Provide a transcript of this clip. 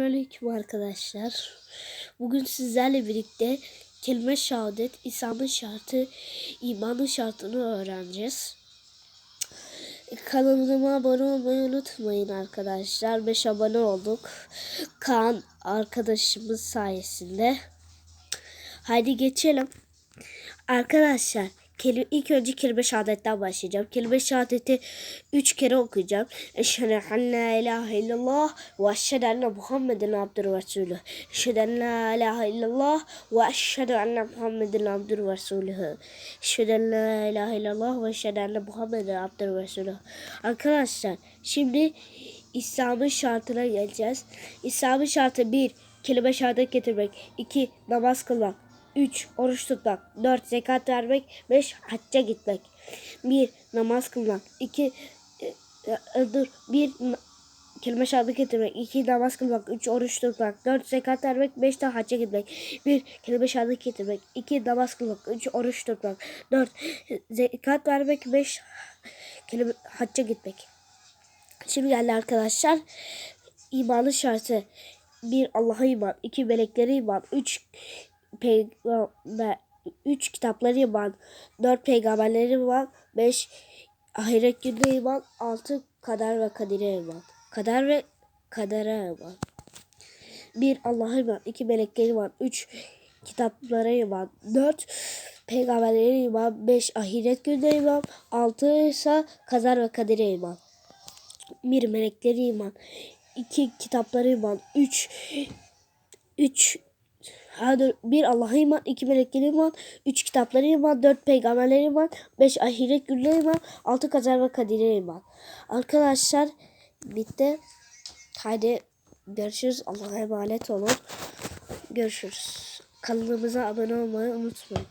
Selamünaleyküm arkadaşlar. Bugün sizlerle birlikte kelime şehadet, İslam'ın şartı, imanın şartını öğreneceğiz. Kanalıma abone olmayı unutmayın arkadaşlar. 5 abone olduk. Kaan arkadaşımız sayesinde. Haydi geçelim. Arkadaşlar ilk önce kelime şehadetten başlayacağım. Kelime şehadeti üç kere okuyacağım. Eşhedü en la ilahe illallah ve eşhedü enne Muhammeden abdühü ve resulühü. Eşhedü en la ilahe illallah ve eşhedü enne Muhammeden abdühü ve resulühü. Eşhedü en la ilahe illallah ve eşhedü enne Muhammeden abdühü ve resulühü. Arkadaşlar şimdi İslam'ın şartına geleceğiz. İslam'ın şartı bir kelime şehadet getirmek. 2. Namaz kılmak. 3. Oruç tutmak. 4. Zekat vermek. 5. Hacca gitmek. 1. Namaz kılmak. 2. dur. 1. Kelime şehadet getirmek. 2. Namaz kılmak. 3. Oruç tutmak. 4. Zekat vermek. 5. de hacca gitmek. 1. Kelime şehadet getirmek. 2. Namaz kılmak. 3. Oruç tutmak. 4. Zekat vermek. 5. Kelime hacca gitmek. Şimdi geldi arkadaşlar. İmanın şartı. Bir Allah'a iman, iki meleklere iman, üç peygamber, üç kitapları iman, dört peygamberleri iman, beş ahiret gününe iman, altı kader ve kadire iman. Kader ve kadere iman. Bir Allah'a iman, iki meleklere iman, üç kitaplara iman, dört peygamberlere iman, beş ahiret gününe iman, altı ise kader ve kadire iman. Bir melekleri iman, iki kitapları iman, üç üç Hadi bir Allah'a iman, iki melekleri iman, üç kitapları iman, dört peygamberleri iman, beş ahiret günleri iman, altı kader ve kadire iman. Arkadaşlar bitti. Haydi görüşürüz. Allah'a emanet olun. Görüşürüz. Kanalımıza abone olmayı unutmayın.